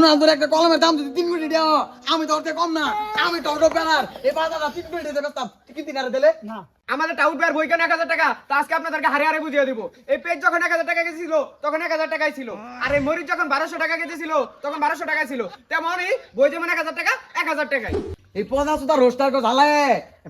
রোনালদোর একটা কলমের দাম যদি তিন কোটি দেওয়া আমি থেকে কম না। আমি তোর পেলার এই বাজারটা তিন কোটি দিতে পারতাম কি তিন আরে দিলে? না। আমাদের টাউট পেয়ার বই কেন এক হাজার টাকা? তা আজকে আপনাদেরকে হারে হারে বুঝিয়ে দিব। এই পেজ যখন এক হাজার টাকা গেছিল তখন এক হাজার টাকাই ছিল। আর এই মরিচ যখন বারোশো টাকা গেছিল তখন বারোশো টাকাই ছিল। তেমনই বই যেমন এক হাজার টাকা এক হাজার টাকাই। এই পচা সুদা রোস্টার কো ঝালে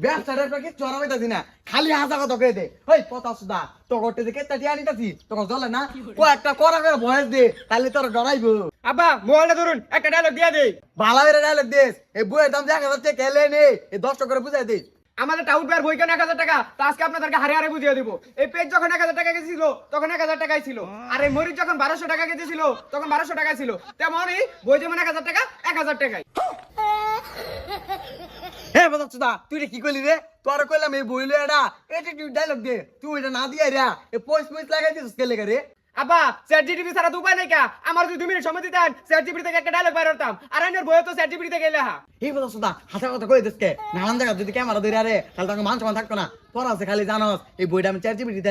ব্যবসাটা কি চড়া হইতাছি না খালি হাসা কথা কয়ে দে। ওই পচা সুদা তো করতে যে কেতা টিয়া নিতাছি তখন চলে না? ও একটা করা করে ভয়েস দে তাহলে তোর ডরাইবো আব্বা মোবাইলটা ধরুন একটা ডায়লগ দিয়ে দেই। ভালো করে ডায়লগ দিস এই বইয়ের দাম দেখা যাচ্ছে কেলে নে? এই দশ টাকা করে বুঝাই দিস আমাদের টাউট বই কেন এক হাজার টাকা তা আজকে আপনাদেরকে হারে হারে বুঝিয়ে দিব। এই পেজ যখন এক হাজার টাকা কেজি ছিল তখন এক হাজার টাকাই ছিল আর এই মরিচ যখন বারোশো টাকা কেজি ছিল তখন বারোশো টাকায় ছিল তেমনই বই যেমন এক হাজার টাকা এক হাজার টাকাই। তুই কি করলি রে? তোর কইলাম এই বইলে এটা এটা তুই ডায়লগ দে। তুই এটা না দিয়া রে এই পয়স পয়স লাগাই দিস কেলে রে? আব্বা চ্যাট জিটিভি ছাড়া উপায় নেই কা। আমার যদি দু মিনিট সময় দিতেন চ্যাট জিটিভি থেকে একটা ডায়লগ বাইর করতাম আর আইনের বইয়ে তো চ্যাট জিটিভি থেকে লেখা এই কথা সুদা হাসা কথা কই দিসকে নানান জায়গা যদি ক্যামেরা ধরে আরে তাহলে তখন মান থাকতো না। তোর আছে খালি জানোস এই বইটা আমি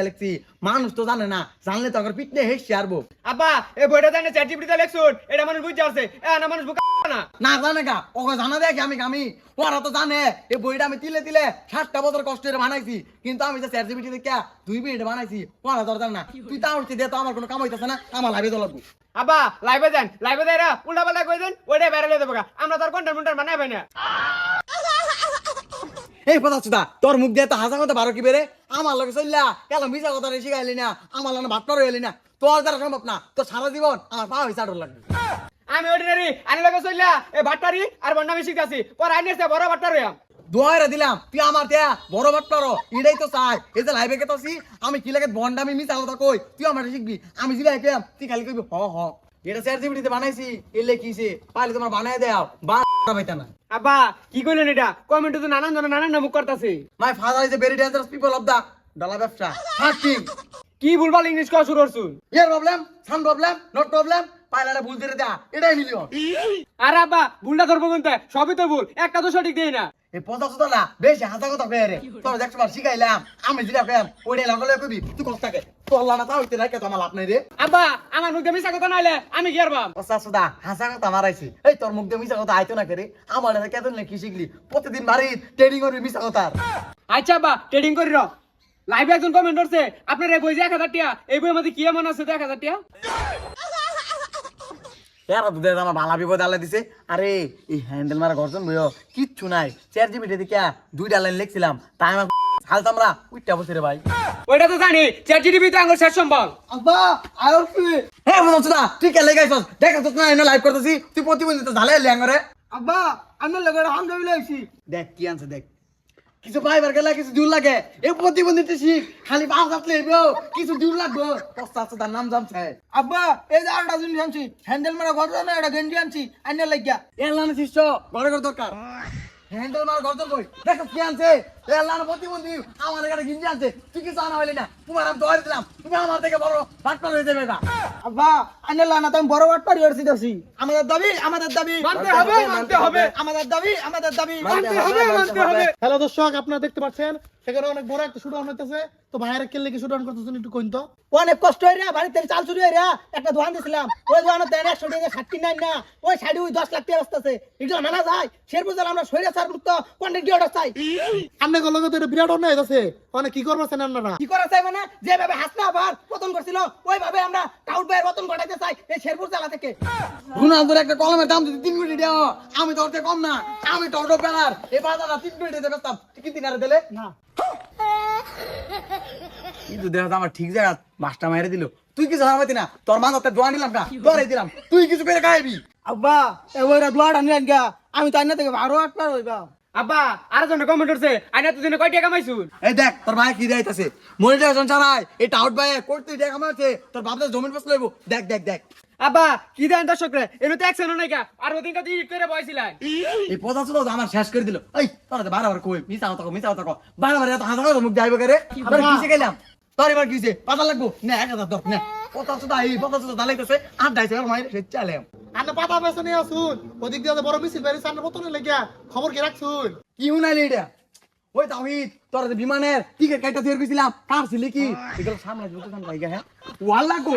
লিখছি। মানুষ তো জানে না জানলে তো আমার পিটনে হেসে আরবো আব্বা এই বইটা জানে চ্যাট লেখছুন এটা মানুষ বুঝতে পারছে। এ না মানুষ বুকা না? না জানে কা ওকে জানা দেখে আমি আমি ওরা তো জানে। এই বইটা আমি তিলে তিলে সাতটা বছর কষ্ট করে বানাইছি। কিন্তু আমি যে চার জিবি দেখে দুই মিনিট বানাইছি ওরা তোর জানে না। তুই তা উঠতে দে তো আমার কোনো কাম হইতেছে না। আমার লাভে তো লাগবো আব্বা লাইভে যান। লাইভে যাই রা উল্টা পাল্টা কই দেন ওইটাই বেরোলে দেবো গা। আমরা তার কন্টেন্ট মুন্টার বানাই পাই না। এই কথা চুদা তোর মুখ দিয়ে তো হাসা কথা বারো কি বেরে আমার লগে চললা কেন মিশা কথা রে শিখাইলি না? আমার লগে ভাত এলি না? তোর দ্বারা সম্ভব না। তোর সারা জীবন আমার পা হয়েছে আটর লাগবে। আমি অর্ডিনারি আনি লগে চললা এই বাট্টারি আর বন্ডামি শিখাছি পর আইনের সে বড় বাট্টারি দোয়ারে দিলাম তুই আমার দেয়া বড় বাট পারো এটাই তো চাই। এই যে লাইভে কেতাছি আমি কি লাগে বন্ড আমি মিশা কথা কই? তুই আমার শিখবি আমি যদি আইকাম তুই খালি কইবি হ হ। এটা স্যার জিবিটিতে বানাইছি এলে কিছে পাইলে তোমার বানাই দেও বা পাইতা না। আব্বা কি কইলেন এটা? কমেন্টে তো নানান জন নানান নামুক করতাছে। My father is a very dangerous people of the ডলা ব্যবসা ফাস্টিং কি ভুলভাল ইংলিশ কওয়া শুরু করছুন? ইয়ার problem son problem not problem পাইলাটা ভুল দেয়া এটাই মিলিয়ন। আরে আব্বা ভুলটা ধরবো কোনটা সবই তো ভুল একটা তো সঠিক দেই না। এই পঞ্চাশ তো না বেশি হাসা কথা কয়ে রে। তোর বার শিখাইলাম। আমি যেটা কয়াম ওইটাই লাগালে কবি তুই কষ্ট থাকে? লানা তাও আমার লাভ নাই রে। আব্বা আমার মুখে মিশা কথা নাইলে আমি কি আর ভাব? পচা সুদা হাসা কথা মারাইছি। এই তোর মুখ দিয়ে মিশা কথা আইতো না করে? আমার এটা কেতন কি শিখলি? প্রতিদিন বাড়ি ট্রেডিং করবি মিশা কথা। আচ্ছা আব্বা ট্রেডিং করি র। লাইভে একজন কমেন্ট করছে আপনার এই বই যে এক হাজার টিয়া এই বইয়ের মধ্যে কি এমন আছে এক হাজার টিয়া? এরা দুধে আমার বালা বিপদ আল্লাহ দিছে। আরে এই হ্যান্ডেল মারা গর্জন বইও কিচ্ছু নাই। চার জিবি দেখিয়া দুইটা লাইন লিখছিলাম তাই আমার হাল তামরা উইটা বসে রে ভাই। ওইটা তো জানি চ্যাট জিটিভি তো আঙ্গুর শেষ আব্বা কি সুদা তুই কে লেগাইছস দেখ তো না এনে লাইভ করতেছি তুই প্রতিবন্ধী তো ঝালে ল্যাঙ্গরে আব্বা আমি লাগে হাম যাবি লাইছি। দেখ কি আনছে দেখ। কিছু পাইবার গেলে কিছু দূর লাগে। এই প্রতিবন্ধীতে শিখ খালি পাঁচ হাত লেবে কিছু দূর লাগবে। পস্তা আছে তার নাম জানছে। আব্বা এই যে আরেকটা জিনিস আনছি। হ্যান্ডেল মারা ঘর না এটা গেঞ্জি আনছি আইনে লাগিয়া। এলানো শিষ্য ঘরে ঘর দরকার। হ্যান্ডেল মার গর্জন কই দেখো কি আনছে? এলানো প্রতিবন্ধী আমার এখানে গিঞ্জি আনছে। তুই কিছু আনা হইলি না। তোমার আমি দোয়ার দিলাম। তুমি আমার থেকে বড় বাটপার হয়ে যাবে না আব্বা আইনে লানা তুমি বড় বাটপার হয়ে যাচ্ছি আমাদের দাবি আমাদের দাবি। মানতে হবে মানতে হবে। আমাদের দাবি আমাদের দাবি। মানতে হবে মানতে হবে। হ্যালো দর্শক আপনারা দেখতে পাচ্ছেন সেখানে অনেক বড় একটা শুট হইতেছে। তো ভাইয়েরা কেলে কি শুট করতেছেন একটু কইন তো? অনেক কষ্ট হয়ে রা বাড়িতে চাল চুরি হয়ে রা একটা দোকান দিছিলাম। ওই দোকানে দেন একশো টাকা ষাটটি নাই না। ওই সাইডে ওই দশ লাখ টাকা বসতেছে এগুলো মানা যায়। শেরপুর জেলা আমরা শরীরে সার মুক্ত কন্টেন্ট অর্ডার চাই। আপনি গেল তো এটা বিরাট অন্যায় হইতেছে। অনেক কি করবেন আপনারা? কি করা চাই মানে? যেভাবে হাসনা আবার পতন করছিল ওইভাবে আমরা টাউট ভাইয়ের পতন ঘটাইতে চাই এই শেরপুর জেলা থেকে। রোনালদোর একটা কলমের দাম যদি তিন কোটি দেও আমি তোর কম না। আমি তোর বেলার এই বাজারটা তিন কোটি দিতে তুই কি তিন হারে দিলে? না। কিন্তু দেখা আমার ঠিক জায়গা মাছটা মাইরে দিল। তুই কিছু হারামাতি না? তোর মা তোর দোয়া নিলাম না, দোয়াই দিলাম। তুই কিছু করে খাইবি? আব্বা এবার দোয়াটা নিলেন গা আমি তো আইনা থেকে আরও আটবার হইবা আব্বা আর জন কমেন্ট করছে। আইনা তো দিনে কয় টাকা কামাইছুন এই দেখ তোর ভাই কি যাইতাছে মনিটাইজেশন ছাড়াই এটা আউট ভাই করতে টাকা কামাচ্ছে তোর বাপদের জমিন বসলে দেখ দেখ দেখ। আব্বা কি দেন দর্শক রে এনে তো একশন নাই কা আর ওদিন কা দিই করে বইছিলেন এই পচা ছিল আমার শেষ করে দিল। এই তোর তো বারবার কই মিছা কো মিছা কো বারবার এত হাসা মুখ যাইবে করে? আবার কিসে গেলাম? তোর এবার কিসে? পাতা লাগবো? না এক হাজার দর না। পচা ছিল এই পচা ছিল দালাইতেছে আর দাইছে মাইরে সে চালে আপনি পাতা বেছে নিয়ে আসুন। ওদিক দিয়ে বড় মিছিল বেরিয়েছে আপনার মতন লেগে খবর কি রাখছুন? কি হুনাইলি এটা? ওই তাহিদ তোর যে বিমানের টিকিট কাইটা তৈরি করেছিলাম কার ছিলি কি? এগুলো সামনে যত সামনে হ্যাঁ? ওয়াল্লা গো।